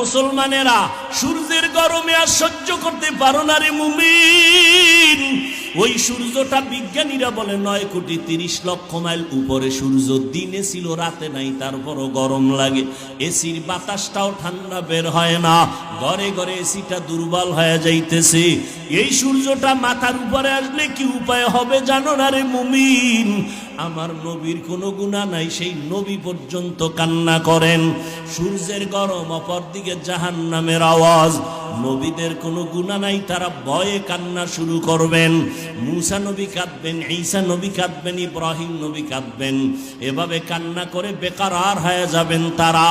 মুসলমানেরা, সূর্যের গরমে আর সহ্য করতে পারো না রে মুমিন। ওই সূর্যটা বিজ্ঞানীরা বলে, নয় কোটি তিরিশ লক্ষ মাইল উপরে সূর্য, দিনে ছিল, রাতে নাই, তারপরও গরম লাগে। এসির বাতাসটাও ঠান্ডা বের হয় না। ঘরে ঘরে এসিটা দুর্বল হয়ে যাইতেছে। এই সূর্যটা মাথার উপরে আসলে কি উপায় হবে জানো না রে মুমিন? আমার নবীর কোনো গুণা নাই, সেই নবী পর্যন্ত কান্না করেন। সূর্যের গরম অপর দিকে জাহান নামের আওয়াজ। নবীদের কোনো গুণা নাই, তারা ভয়ে কান্না শুরু করবেন। মুসা নবী কাঁদবেন, ঈসা নবী কাঁদবেন, ইব্রাহিম নবী কাঁদবেন। এভাবে কান্না করে বেকার আর হয়ে যাবেন তারা।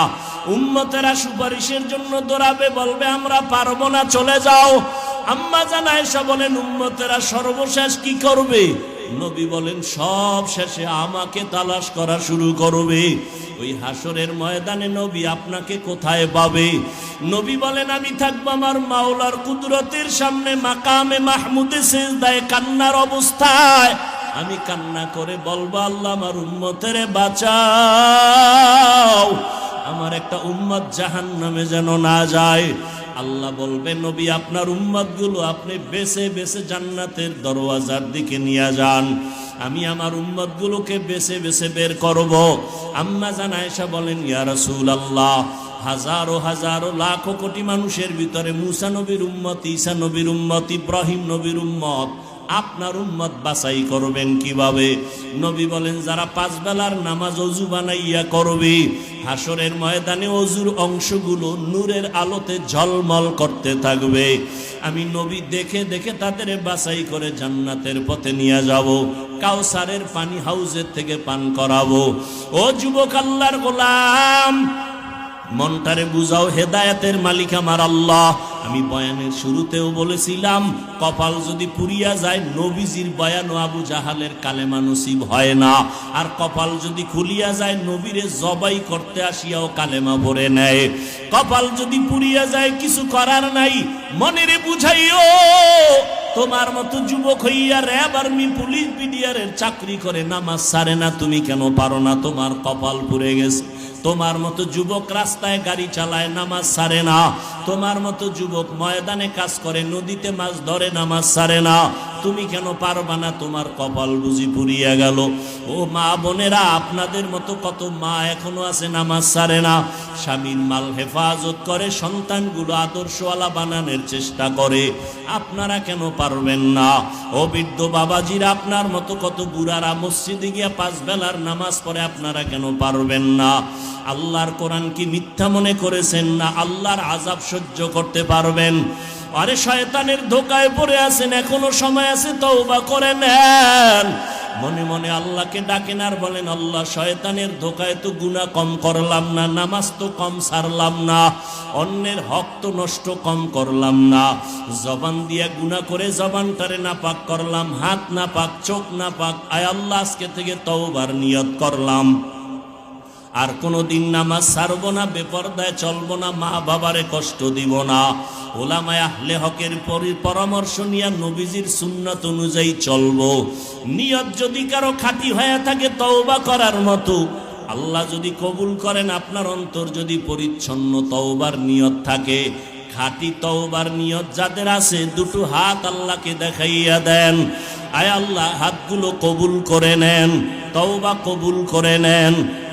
উম্মতেরা সুপারিশের জন্য দৌড়াবে, বলবে, আমরা পারব না, চলে যাও। আম্মা জানা এসা বলেন, উম্মতেরা সর্বশেষ কি করবে? নবী বলেন, সব শেষে আমাকে তালাশ করা শুরু করবে। ওই হাসরের ময়দানে নবী আপনাকে কোথায় পাবে? নবী বলেন, আমি থাকব আমার মাওলার কুদরতের সামনে, মাকামে মাহমুদে সেজদায় কান্নার অবস্থায়। আমি কান্না করে বলব, আল্লাহ আমার উম্মতের বাঁচাও। আমার একটা উম্মত জাহান নামে যেন না যায়। আল্লাহ বলবে, নবী, আপনার উম্মাদগুলো আপনি বেছে বেছে জান্নাতের দরওয়াজার দিকে নিয়ে যান। আমি আমার উম্মত গুলোকে বেছে বেছে বের করব। আম্মা জান আয়েশা বলেন, ইয়া রাসূল আল্লাহ হাজারো হাজারো লাখো কোটি মানুষের ভিতরে মুসা নবীর উম্মত, ঈসা নবীর উম্মত, ইব্রাহিম নবীর উম্মত আপনার উম্মত বাছাই করবেন কীভাবে? নবী বলেন, যারা পাঁচ বেলার নামাজ অজু বানাইয়া করবে হাসরের ময়দানে অজুর অংশগুলো নূরের আলোতে ঝলমল করতে থাকবে। আমি নবী দেখে দেখে তাদের বাছাই করে জান্নাতের পথে নিয়ে যাব, কাউসারের পানি হাউজের থেকে পান করাবো। ও যুবক আল্লাহর গোলাম, মনটারে বুঝাও, হেদায়াতের মালিক আমার আল্লাহ। আমি বয়ানের শুরুতেও বলেছিলাম, কপাল যদি পুরিয়া যায়, নবীজির বয়ান আবু জাহালের কালেমা নসিব হয় না। আর কপাল যদি খুলিয়া যায়, নবীরে জবাই করতে আসিয়াও কালেমা ভরে নেয়। কপাল যদি পুরিয়া যায়, কিছু করার নাই, মনেরে বুঝাইও তোমার মতো যুবক হইয়া র্যাব আর্মি পুলিশ বিডিআরের চাকরি করে। নামাজ সারে না, তুমি কেন পারো না? তোমার কপাল পুড়ে গেছে। তোমার মতো যুবক রাস্তায় গাড়ি চালায়। নামাজ সারে না। তোমার মতো যুবক ময়দানে কাজ করে, নদীতে মাছ ধরে। নামাজ সারে না। তুমি কেন পারবা না? তোমার কপাল বুঝি পুড়িয়া গেল। ও মা বোনেরা, আপনাদের মতো কত মা এখনও আছে নামাজ সারে না। স্বামীর মাল হেফাজত করে, সন্তানগুলো আদর্শওয়ালা বানানোর চেষ্টা করে। আপনারা কেন পারবেন না? ও বৃদ্ধ বাবাজিরা, আপনার মতো কত বুড়ারা মসজিদে গিয়া পাঁচ বেলার নামাজ পড়ে, আপনারা কেন পারবেন না? আল্লাহর কোরআন কি মিথ্যা মনে করেছেন না? আল্লাহর আজাব সহ্য করতে পারবেন? আরে শয়তানের ধোকায় পড়ে আছেন, এখনও সময় আছে তওবা করে নেন। মনে মনে আল্লাহকে ডাকেন আর বলেন, আল্লাহ, শয়তানের ধোকায় তো গুণা কম করলাম না, নামাজ তো কম সারলাম না, অন্যের হক তো নষ্ট কম করলাম না। জবান দিয়া গুণা করে জবানটারে না পাক করলাম, হাত না পাক চোখ না পাক আয় আল্লাহ, আজকে থেকে তওবার নিয়ত করলাম। আর কোনো দিন নামাজ ছাড়ব না, বেপরদায় চলবো না মা বাবারে কষ্ট দিব না। ওলামায় আহলে হকের পরি পরামর্শ নিয়ে নবীজির সুন্নত অনুযায়ী চলবো। নিয়ত যদি কারও খাঁটি হয়ে থাকে, তওবা করার মতো। আল্লাহ যদি কবুল করেন, আপনার অন্তর যদি পরিচ্ছন্ন তওবার নিয়ত থাকে। খাঁটি তওবার নিয়ত যাদের আছে, দুটো হাত আল্লাহকে দেখাইয়া দেন। আয় আল্লাহ, হাতগুলো কবুল করে নেন, তওবা কবুল করে নেন।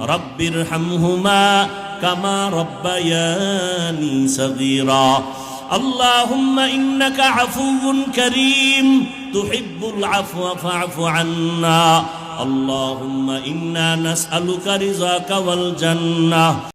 رب ارحمهما كما ربياني صغيرا. اللهم إنك عفو كريم تحب العفو فاعف عنا. اللهم إنا نسألك رزاك والجنة.